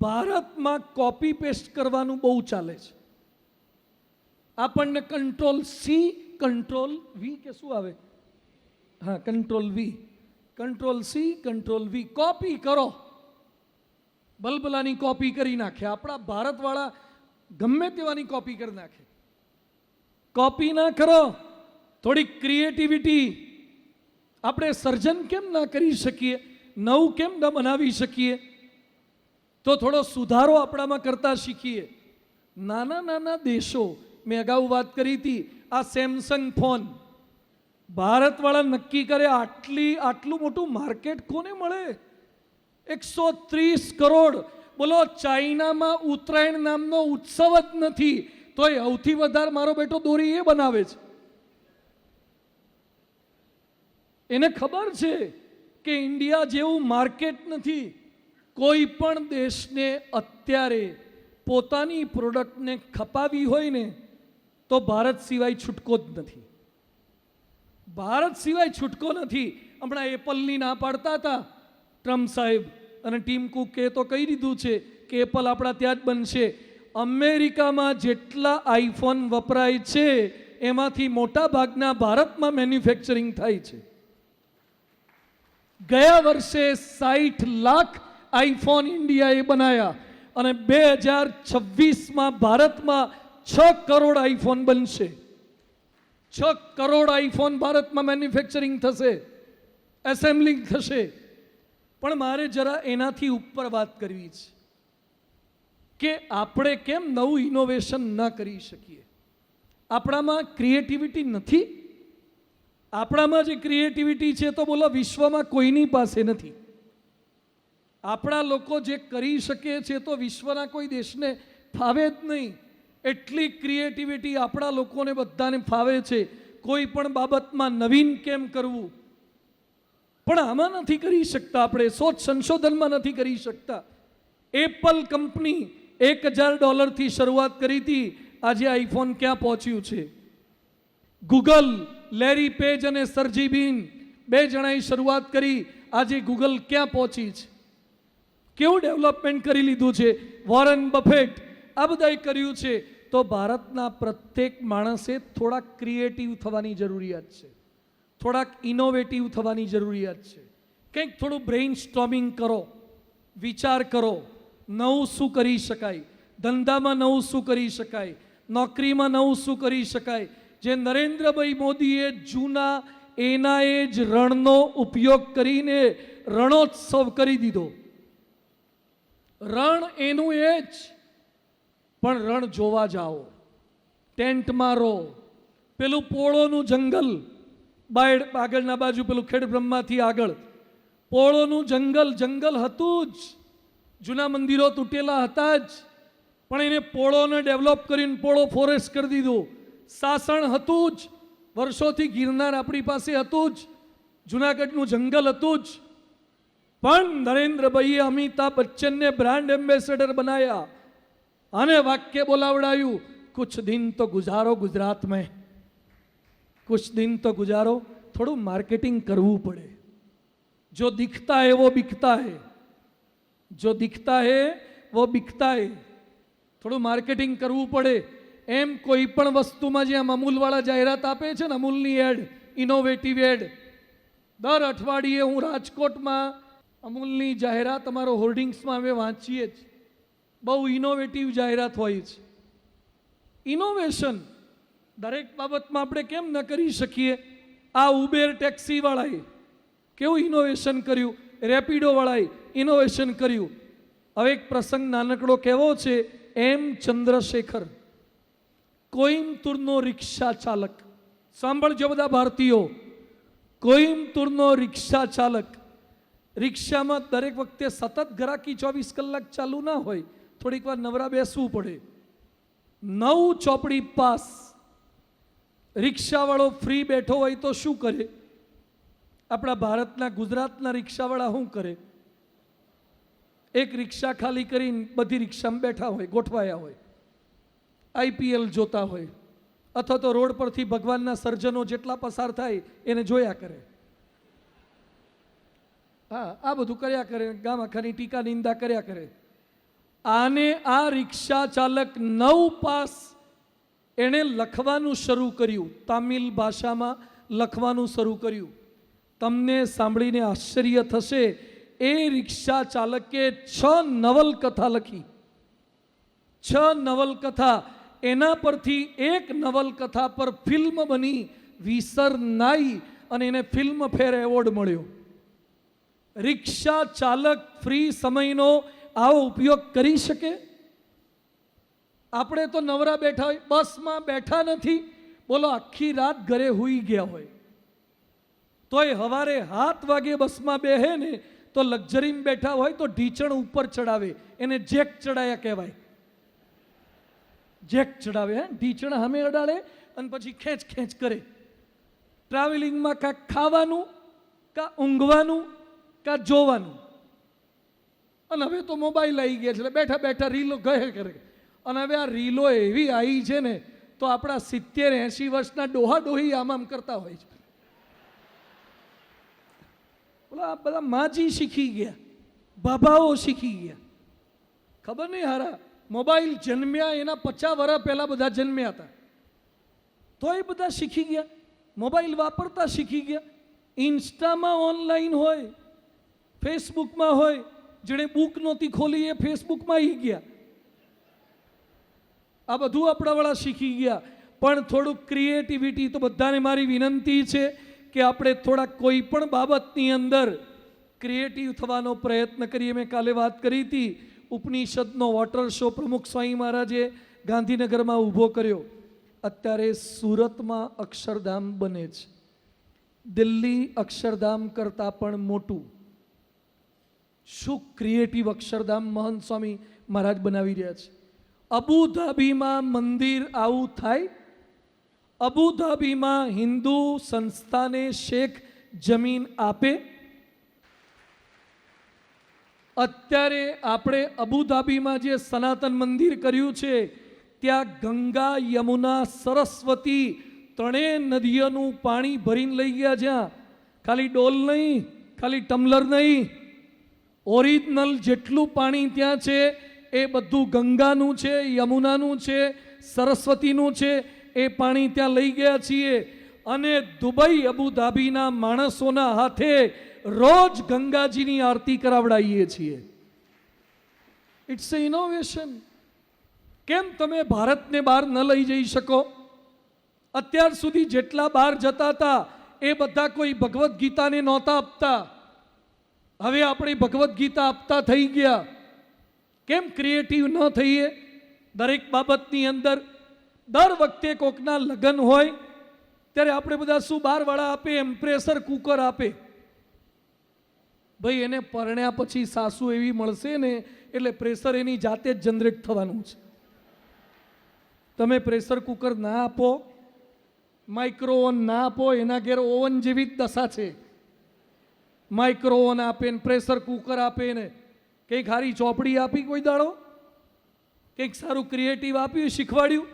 ભારતમાં copy paste કરવાનું બહુ ચાલે છે. આપણને કંટ્રોલ સી કંટ્રોલ વી કે શું આવે? હા control V control C control V copy કરો. બલબલાની કોપી કરી નાખે. આપણા ભારતવાળા ગમે તેવાની કોપી કરી નાખે. કોપી ના કરો. થોડી ક્રિએટિવિટી આપણે સર્જન કેમ ના કરી શકીએ? નવું કેમ ન બનાવી શકીએ? તો થોડો સુધારો આપણામાં કરતા શીખીએ. નાના નાના દેશો, મેં અગાઉ વાત કરી હતી, આ સેમસંગ ફોન ભારતવાળા નક્કી કરે આટલી, આટલું મોટું માર્કેટ કોને મળે? એકસો ત્રીસ કરોડ. બોલો, ચાઇનામાં ઉત્તરાયણ નામનો ઉત્સવ જ નથી. તોય સૌથી વધારે મારો બેટો દોરી એ બનાવે છે. એને ખબર છે કે ઇન્ડિયા જેવું માર્કેટ નથી. કોઈ પણ દેશને અત્યારે પોતાની પ્રોડક્ટને ખપાવી હોય ને, તો ભારત સિવાય છૂટકો જ નથી. ભારત સિવાય છૂટકો નથી. હમણાં એપલની ના પાડતા હતા. ટ્રમ્પ સાહેબ અને ટીમ કુકે તો કહી દીધું છે કે એપલ આપણા ત્યાં જ બનશે. અમેરિકામાં જેટલા આઈફોન વપરાય છે, એમાંથી મોટા ભાગના ભારતમાં મેન્યુફેક્ચરિંગ થાય છે. ગયા વર્ષે સાઠ લાખ આઈફોન ઇન્ડિયાએ બનાવ્યા અને બે હજાર છવ્વીસમાં ભારતમાં છ કરોડ આઈફોન બનશે. છ કરોડ આઈફોન ભારતમાં મેન્યુફેક્ચરિંગ થશે એસેમ્બલિંગ થશે. પણ મારે જરા એનાથી ઉપર વાત કરવી છે કે આપણે કેમ નવું ઇનોવેશન ન કરી શકીએ? આપણામાં ક્રિએટિવિટી નથી? આપણામાં જે ક્રિએટિવિટી છે તો બોલો, વિશ્વમાં કોઈની પાસે નથી. આપણા લોકો જે કરી શકે છે તો વિશ્વના કોઈ દેશને ફાવે જ નહીં. એટલી ક્રિએટિવિટી આપણા લોકોને બધાને ફાવે છે. કોઈ પણ બાબતમાં નવીન કેમ કરવું? પણ આમાં નથી કરી શકતા આપણે શોધ સંશોધનમાં નથી કરી શકતા. એપલ કંપની એક હજાર ડોલરથી શરૂઆત કરી હતી. આજે આઈફોન ક્યાં પહોંચ્યું છે? ગૂગલ લેરી પેજ અને સરજી બીન બે જણાએ શરૂઆત કરી. આજે ગૂગલ ક્યાં પહોંચી છે? કેવું ડેવલપમેન્ટ કરી લીધું છે? વોરન બફેટ આ બધાએ કર્યું છે. તો ભારતના પ્રત્યેક માણસે થોડાક ક્રિએટિવ થવાની જરૂરિયાત છે. થોડાક ઇનોવેટિવ થવાની જરૂરિયાત છે. કંઈક થોડું બ્રેઇન સ્ટોમિંગ કરો, વિચાર કરો. નવું શું કરી શકાય? ધંધામાં નવું શું કરી શકાય? નોકરીમાં નવું શું કરી શકાય? જે નરેન્દ્રભાઈ મોદીએ જૂના એના એ જ રણનો ઉપયોગ કરીને રણોત્સવ કરી દીધો. રણ એનું એ જ, પણ રણ જોવા જાઓ. ટેન્ટમાં રહો પેલું પોળોનું જંગલ, બાયડ, આગળના બાજુ પેલું ખેડ બ્રહ્માથી આગળ. પોળોનું જંગલ જંગલ હતું જ. જૂના મંદિરો તૂટેલા હતા જ. પણ એને પોળોને ડેવલપ કરીને પોળો ફોરેસ્ટ કરી દીધું. સાસણ હતું જ. વર્ષોથી ગિરનાર આપણી પાસે હતું જ. જુનાગઢનું જંગલ હતું જ. પણ નરેન્દ્રભાઈએ અમિતાભ બચ્ચનને બ્રાન્ડ એમ્બેસેડર બનાયા. અને વાક્ય બોલાવડાયું, કુછ દિન તો ગુજારો ગુજરાત મેં કુછ દિન તો ગુજારો, થોડું માર્કેટિંગ કરવું પડે. જો દીખતા હે, વો બિકતા હે. જો દીખતા હે, વો બિકતા હે. થોડું માર્કેટિંગ કરવું પડે. એમ કોઈ પણ વસ્તુમાં જે આમ અમૂલવાળા જાહેરાત આપે છે ને, અમૂલની એડ ઇનોવેટિવ એડ, દર અઠવાડિયે હું રાજકોટમાં અમૂલની જાહેરાત અમારો હોર્ડિંગ્સમાં અમે વાંચીએ જ. બહુ ઇનોવેટિવ જાહેરાત હોય છે. ઇનોવેશન દરેક બાબતમાં આપણે કેમ ન કરી શકીએ? આ ઉબેર ટેક્સીવાળાએ કેવું ઇનોવેશન કર્યું? રેપિડોવાળાએ ઇનોવેશન કર્યું? હવે એક પ્રસંગ નાનકડો કહેવો છે એમ ચંદ્રશેખર. કોઈમ્બતુરનો રિક્ષા ચાલક. સાંભળજો બધા ભારતીયો. કોઈમ્બતુરનો રિક્ષા ચાલક. રિક્ષામાં દરેક વખતે સતત ઘરાકી ચોવીસ કલાક ચાલુ ના હોય, થોડીક વાર નવરા બેસવું પડે. નવ ચોપડી પાસ. રિક્ષાવાળો ફ્રી બેઠો હોય તો શું કરે? આપણા ભારતના ગુજરાતના રિક્ષાવાળા શું કરે? એક રિક્ષા ખાલી કરીને બધી રિક્ષામાં બેઠા હોય, ગોઠવાયા હોય. આઈપીએલ જોતા હોય અથવા તો રોડ પરથી ભગવાનના સર્જનો જેટલા પસાર થાય એને જોયા કરે. હા, આ બધું કર્યા કરે ગામ આખાની ટીકા નિંદા કર્યા કરે. આને આ રિક્ષા ચાલક નવ પાસ એણે લખવાનું શરૂ કર્યું. તામિલ ભાષામાં લખવાનું શરૂ કર્યું. તમને સાંભળીને આશ્ચર્ય થશે, એ રિક્ષા ચાલકે છ નવલકથા લખી. છ નવલકથા એના પરથી એક નવલકથા પર ફિલ્મ બની વિસર નાઈ અને એને ફિલ્મ ફેર એવોર્ડ મળ્યો. રિક્ષા ચાલક ફ્રી સમયનો આવો ઉપયોગ કરી શકે? આપણે તો નવરા બેઠા હોય, બસમાં બેઠા નથી. બોલો, આખી રાત ઘરે હોઈ ગયા હોય. તોય હવારે હાથ વાગે બસમાં બેહે ને તો લક્ઝરીમાં બેઠા હોય તો ઢીચણ ઉપર ચડાવે. એને જેક ચડાયા કહેવાય. જેક ચડાવે, હે? ઢીચણ સામે અડાડે અને પછી ખેંચ ખેંચ કરે. ટ્રાવેલિંગમાં કાં ખાવાનું, કાં ઊંઘવાનું, કાં જોવાનું. અને હવે તો મોબાઈલ આવી ગયા છે, એટલે બેઠા બેઠા રીલો કહે કરે. અને હવે આ રીલો એવી આવી છે ને, તો આપણા સિત્તેર એંશી વર્ષના ડોહા ડોહી આમ આમ કરતા હોય છે. આ બધા માજી શીખી ગયા, બાબાઓ શીખી ગયા. ખબર નહીં હારા? મોબાઈલ જન્મ્યા, એના પચાસ વર્ષ પહેલાં બધા જન્મ્યા હતા. તો એ બધા શીખી ગયા. મોબાઈલ વાપરતા શીખી ગયા. ઇન્સ્ટામાં ઓનલાઈન હોય, ફેસબુકમાં હોય, જેણે બુક નહોતી ખોલી એ ફેસબુકમાં આવી ગયા. આ બધું આપણાવાળા શીખી ગયા. પણ થોડુંક ક્રિએટિવિટી તો બધાને મારી વિનંતી છે કે આપણે થોડા કોઈ પણ બાબતની અંદર ક્રિએટિવ થવાનો પ્રયત્ન કરીએ. મેં કાલે વાત કરી હતી ઉપનિષદનો વોટર શો પ્રમુખ સ્વામી મહારાજે ગાંધીનગરમાં ઊભો કર્યો. અત્યારે સુરતમાં અક્ષરધામ બને છે. દિલ્હી અક્ષરધામ કરતાં પણ મોટું. શું ક્રિએટિવ અક્ષરધામ મહંત સ્વામી મહારાજ બનાવી રહ્યા છે? અબુધાબીમાં મંદિર આવું થાય? અબુધાબીમાં હિન્દુ સંસ્થાને શેખ જમીન આપે? અત્યારે આપણે અબુધાબીમાં જે સનાતન મંદિર કર્યું છે, ત્યાં ગંગા યમુના સરસ્વતી ત્રણેય નદીઓનું પાણી ભરીને લઈ ગયા જ્યાં ખાલી ડોલ નહીં, ખાલી ટમલર નહીં. ઓરિજિનલ જેટલું પાણી ત્યાં છે, એ બધું ગંગાનું છે, યમુનાનું છે, સરસ્વતીનું છે, એ પાણી ત્યાં લઈ ગયા છીએ. અને દુબઈ અબુધાબીના માણસોના હાથે રોજ ગંગાજીની આરતી કરાવડાવીએ છીએ. ઇટ્સ એ ઇનોવેશન કેમ તમે ભારતને બહાર ન લઈ જઈ શકો? અત્યાર સુધી જેટલા બહાર જતા હતા, એ બધા કોઈ ભગવદ્ ગીતાને નહોતા આપતા. હવે આપણે ભગવદ્ ગીતા આપતા થઈ ગયા. કેમ ક્રિએટિવ ન થઈએ? દરેક બાબતની અંદર દર વખતે કોકના લગ્ન હોય, ત્યારે આપણે બધા શું બારવાળા આપે? એમ પ્રેશર કુકર આપે. ભાઈ, એને પરણ્યા પછી સાસુ એવી મળશે ને, એટલે પ્રેશર એની જાતે જ જનરેટ થવાનું છે. તમે પ્રેશર કુકર ના આપો માઇક્રો ઓવન ના આપો, એના ઘેર ઓવન જેવી જ દશા છે. માઇક્રો ઓવન આપે ને પ્રેશર કુકર આપે ને, કંઈક સારી ચોપડી આપી કોઈ દાડો? કંઈક સારું ક્રિએટિવ આપ્યું, શીખવાડ્યું?